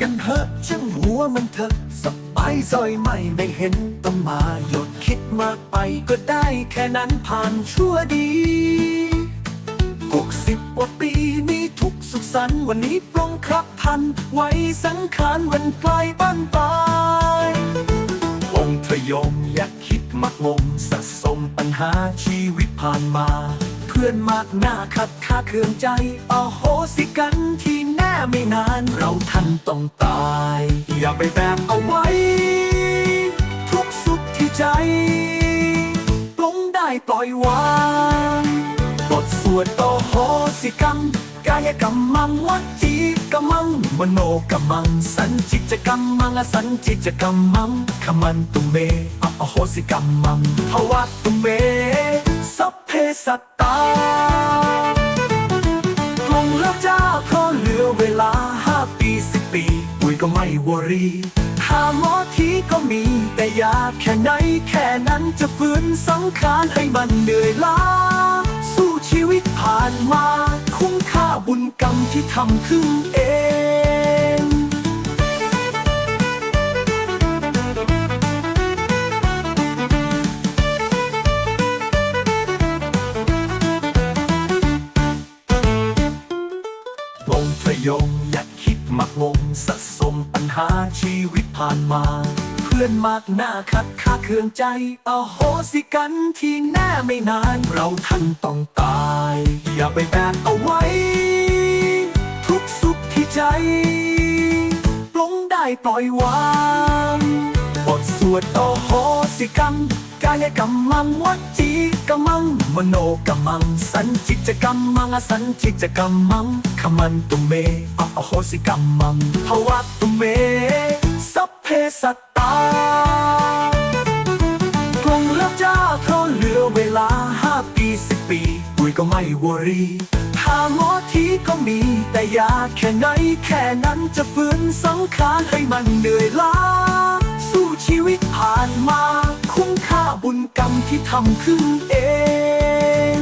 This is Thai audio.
กันเถอะเจ้าหัวมันเถอะสบายซอยไม่ไม่เห็นต้องมาหยดคิดมากไปก็ได้แค่นั้นผ่านชั่วดีหกสิบกว่าปีมีทุกสุขสันต์วันนี้ปรงครับทัน ไว้สังขารวันไกลบ้านปลายองค์ทยมอยากคิดมักงมสะสมปัญหาชีวิตผ่านมา เพื่อนมากหน้าขัดค่าเคืองใจอโหสิกันที่ ไม่นานเราทันต้องตาย อย่าไปแบกเอาไว้ ทุกสุขที่ใจปลงได้ปล่อยวางบทสวดต่อโหสิกรรม กายกรรมมังวัจีกรรมัง มโนกรรมัง สันจิตกรรมังสันจิตกรรมังขมันตุเมอโหสิกรรมังภวะตุเม สัพเพสัตตา ก็ไม่วอรีหาหมอที่ก็มี แต่ยาแค่ไหนแค่นั้นจะฟื้นสังขารให้มันเหนื่อยล้า สู้ชีวิตผ่านมา คุ้มค่าบุญกรรมที่ทำขึ้นเองลงพยงอยากคิดมักงสะส หาชีวิตผ่านมา เพื่อนมากหน้าคัดค่าเครื่องใจเอาโหสิกันที่แน่ไม่นานเราทันต้องตาย อย่าไปแบกเอาไว้ ทุกสุขที่ใจปลงได้ปล่อยวางบทสวดอโหสิกรรม กายกรรมังวัจีกรรมัง มโนกรรมัง สันจิตกรรมังอสันจิตกรรมังขมันตุเมอโหสิกรรมังภวะตุเม สัพเพสัตตากลงแล้วจ้าเพราะเหลือเวลาห้าปีสิบปีปุยก็ไม่วอรีหาหมอทีก็มี แต่ยาแค่ไหนแค่นั้นจะฟื้นสังขารให้มันเหนื่อยล้าสู้ชี ทำขึ้นเอง